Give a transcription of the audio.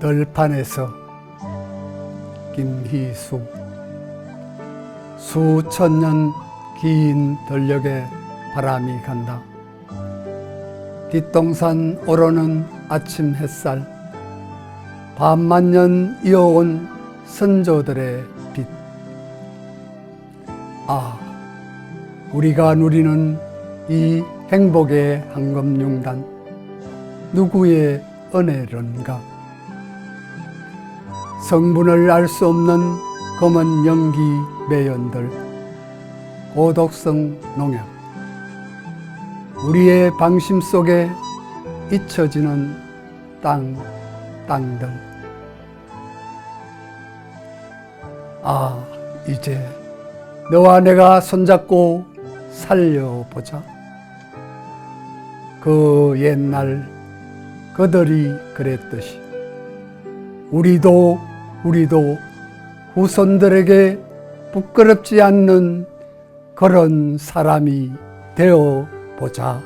들판에서 김희수 수천 년긴 들녘에 바람이 간다. 뒷동산 오르는 아침 햇살 반만 년 이어온 선조들의 빛. 아, 우리가 누리는 이 행복의 황금융단 누구의 은혜론가? 성분을 알 수 없는 검은 연기 매연들, 고독성 농약, 우리의 방심 속에 잊혀지는 땅, 땅들. 아, 이제 너와 내가 손잡고 살려보자. 그 옛날 그들이 그랬듯이 우리도 우리도 후손들에게 부끄럽지 않는 그런 사람이 되어 보자.